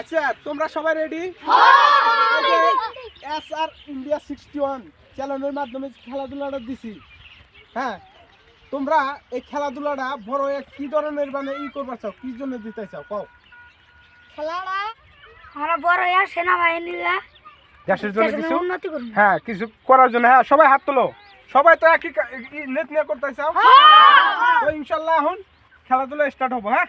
আচ্ছা তোমরা সবাই ready S R India sixty one চ্যানেলের মাধ্যমে খেলাধুলাটা দিছি। হ্যাঁ তোমরা এই খেলাধুলাটা বড় এক কি ধরনের মানে ই করবার চাও? কি জন্য দিতে চাও? কও। খেলাটা আমরা বড় হইয়া সেনাবাহিনীরা দেশের জন্য কিছু? উন্নতি করব। হ্যাঁ কিছু করার জন্য। হ্যাঁ সবাই হাত তোলো। সবাই তো একই নেট নিয়ে করতে চাও। তো ইনশাল্লাহ এখন খেলাধুলা স্টার্ট হব হ্যাঁ?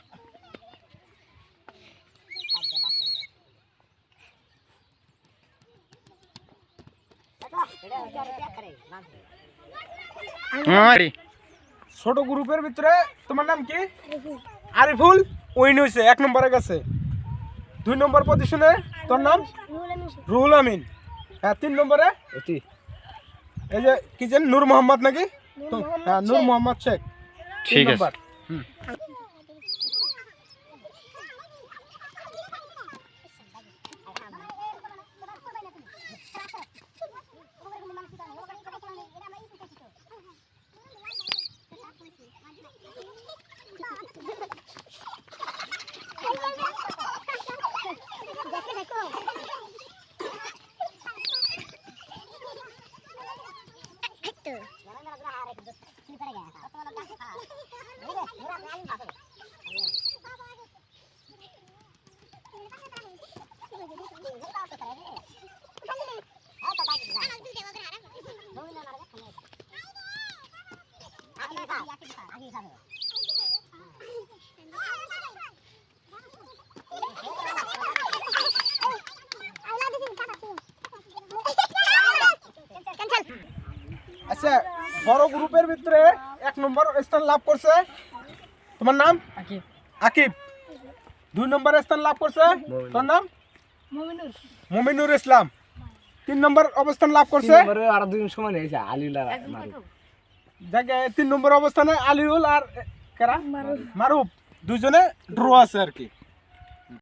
ছোট গ্রুপের ভিতরে তোমার নাম কি? আরিফুল উইন হয়েছে এক নম্বরে গেছে। দুই নম্বর পজিশনে তোর নাম? রুহুল আমিন। হ্যাঁ তিন নম্বরে? এই যে কি যেন নূর মোহাম্মদ নাকি? হ্যাঁ নূর মোহাম্মদ শেখ। ঠিক আছে। That's it. বড় গ্রুপের ভিতরে এক নম্বর স্থান লাভ করছে। তোমার নাম? আকিব। দুই নম্বর স্থান লাভ করছে? তোর নাম? মুমিনুর ইসলাম। তিন নম্বর অবস্থান লাভ করছে? আর আলিউল্লাহ জায়গায় তিন নম্বর অবস্থানে আলিউল আর কারা? মারুফ। দুজনে ড্র আছে আর কি।